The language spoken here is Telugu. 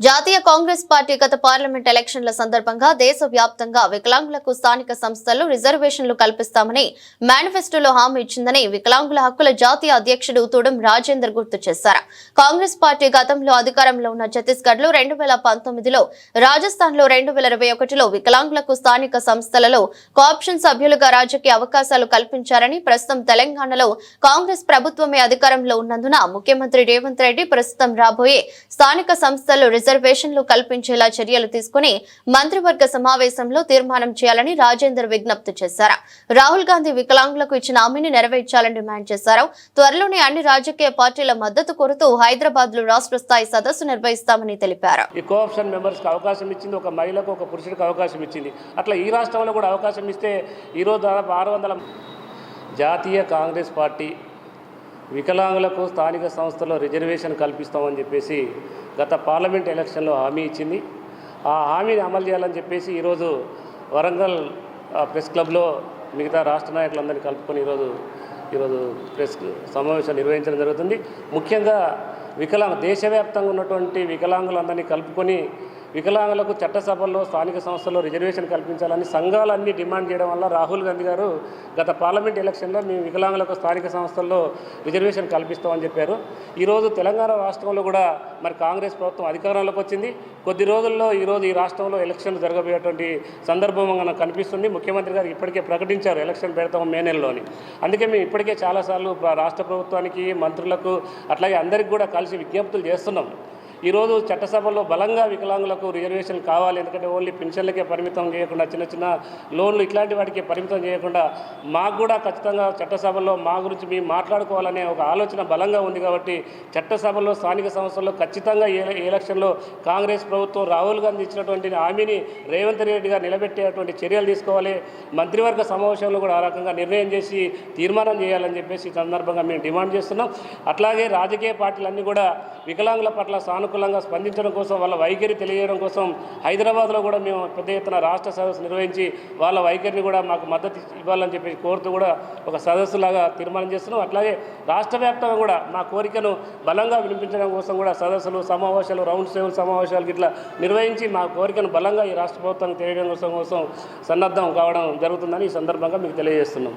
జాతీయ కాంగ్రెస్ పార్టీ గత పార్లమెంట్ ఎలక్షన్ల సందర్భంగా దేశవ్యాప్తంగా వికలాంగులకు స్థానిక సంస్థలు రిజర్వేషన్లు కల్పిస్తామని మేనిఫెస్టోలో హామీ ఇచ్చిందని వికలాంగుల హక్కుల జాతీయ అధ్యక్షుడు తుడం రాజేందర్ గుర్తు చేశారు. కాంగ్రెస్ పార్టీ గతంలో అధికారంలో ఉన్న ఛత్తీస్గఢ్లో రెండు వేల పంతొమ్మిదిలో రాజస్థాన్లో రెండు వేల ఇరవై ఒకటిలో వికలాంగులకు స్థానిక సంస్థలలో కాప్షన్ సభ్యులుగా రాజకీయ అవకాశాలు కల్పించారని ప్రస్తుతం తెలంగాణలో కాంగ్రెస్ ప్రభుత్వమే అధికారంలో ఉన్నందున ముఖ్యమంత్రి రేవంత్ రెడ్డి ప్రస్తుతం రాబోయే స్థానిక సంస్థలు రిజర్వేషన్లు కల్పించేలా చర్యలు తీసుకుని మంత్రివర్గ సమావేశంలో తీర్మానం చేయాలని రాజేందర్ విజ్ఞప్తి చేశారు. రాహుల్ గాంధీ వికలాంగులకు ఇచ్చిన హామీని నెరవేర్చాలని డిమాండ్ చేశారు. త్వరలోనే అన్ని రాజకీయ పార్టీల మద్దతు కోరుతూ హైదరాబాద్లో రాష్ట్ర స్థాయి సదస్సు నిర్వహిస్తామని తెలిపారు. ఈ కోఆప్షన్ మెంబర్స్కి అవకాశం ఇచ్చింది ఒక మహిళకు ఒక పురుషుడికి అవకాశం ఇచ్చింది. అట్లా ఈ రాష్ట్రంలో కూడా అవకాశం ఇస్తే ఈరోజు దాదాపు ఆరు వందల జాతీయ కాంగ్రెస్ పార్టీ వికలాంగులకు స్థానిక సంస్థలో రిజర్వేషన్ కల్పిస్తామని చెప్పేసి గత పార్లమెంట్ ఎలక్షన్లో హామీ ఇచ్చింది. ఆ హామీని అమలు చేయాలని చెప్పేసి ఈరోజు వరంగల్ ఆ, ప్రెస్ క్లబ్లో మిగతా రాష్ట్ర నాయకులందరినీ కలుపుకొని ఈరోజు ఈరోజు ప్రెస్ సమావేశం నిర్వహించడం జరుగుతుంది. ముఖ్యంగా వికలాంగ దేశవ్యాప్తంగా ఉన్నటువంటి వికలాంగులందరినీ కలుపుకొని వికలాంగులకు చట్టసభల్లో స్థానిక సంస్థల్లో రిజర్వేషన్ కల్పించాలని సంఘాలన్నీ డిమాండ్ చేయడం వల్ల రాహుల్ గాంధీ గారు గత పార్లమెంట్ ఎలక్షన్లో మేము వికలాంగులకు స్థానిక సంస్థల్లో రిజర్వేషన్ కల్పిస్తామని చెప్పారు. ఈరోజు తెలంగాణ రాష్ట్రంలో కూడా మరి కాంగ్రెస్ ప్రభుత్వం అధికారంలోకి వచ్చింది. కొద్ది రోజుల్లో ఈరోజు ఈ రాష్ట్రంలో ఎలక్షన్లు జరగబోయేటువంటి సందర్భం మనకు కనిపిస్తుంది. ముఖ్యమంత్రి గారు ఇప్పటికే ప్రకటించారు ఎలక్షన్ పెడతాం మే నెలలోని. అందుకే మేము ఇప్పటికే చాలాసార్లు రాష్ట్ర ప్రభుత్వానికి మంత్రులకు అట్లాగే అందరికి కూడా కలిసి విజ్ఞప్తులు చేస్తున్నాం. ఈరోజు చట్టసభలో బలంగా వికలాంగులకు రిజర్వేషన్ కావాలి. ఎందుకంటే ఓన్లీ పెన్షన్లకే పరిమితం చేయకుండా చిన్న చిన్న లోన్లు ఇట్లాంటి వాటికి పరిమితం చేయకుండా మాకు కూడా ఖచ్చితంగా చట్టసభలో మా గురించి మేము మాట్లాడుకోవాలనే ఒక ఆలోచన బలంగా ఉంది కాబట్టి చట్టసభలో స్థానిక సంస్థల్లో ఖచ్చితంగా ఏ ఏ ఎలక్షన్లో కాంగ్రెస్ ప్రభుత్వం రాహుల్ గాంధీ ఇచ్చినటువంటి హామీని రేవంత్ రెడ్డి గారు నిలబెట్టేటువంటి చర్యలు తీసుకోవాలి. మంత్రివర్గ సమావేశంలో కూడా ఆ రకంగా నిర్ణయం చేసి తీర్మానం చేయాలని చెప్పేసి ఈ సందర్భంగా మేము డిమాండ్ చేస్తున్నాం. అట్లాగే రాజకీయ పార్టీలన్నీ కూడా వికలాంగుల పట్ల సాను సానుకూలంగా స్పందించడం కోసం వాళ్ళ వైఖరి తెలియజేయడం కోసం హైదరాబాద్లో కూడా మేము పెద్ద ఎత్తున రాష్ట్ర సదస్సు నిర్వహించి వాళ్ళ వైఖరిని కూడా మాకు మద్దతు ఇవ్వాలని చెప్పి కోరుతూ కూడా ఒక సదస్సులాగా తీర్మానం చేస్తున్నాం. అట్లాగే రాష్ట్ర వ్యాప్తంగా కూడా మా కోరికను బలంగా వినిపించడం కోసం కూడా సదస్సులు సమావేశాలు రౌండ్ టేబుల్ సమావేశాలు ఇట్లా నిర్వహించి మా కోరికను బలంగా ఈ రాష్ట్ర ప్రభుత్వానికి తెలియడం కోసం కోసం సన్నద్ధం కావడం జరుగుతుందని ఈ సందర్భంగా మీకు తెలియజేస్తున్నాం.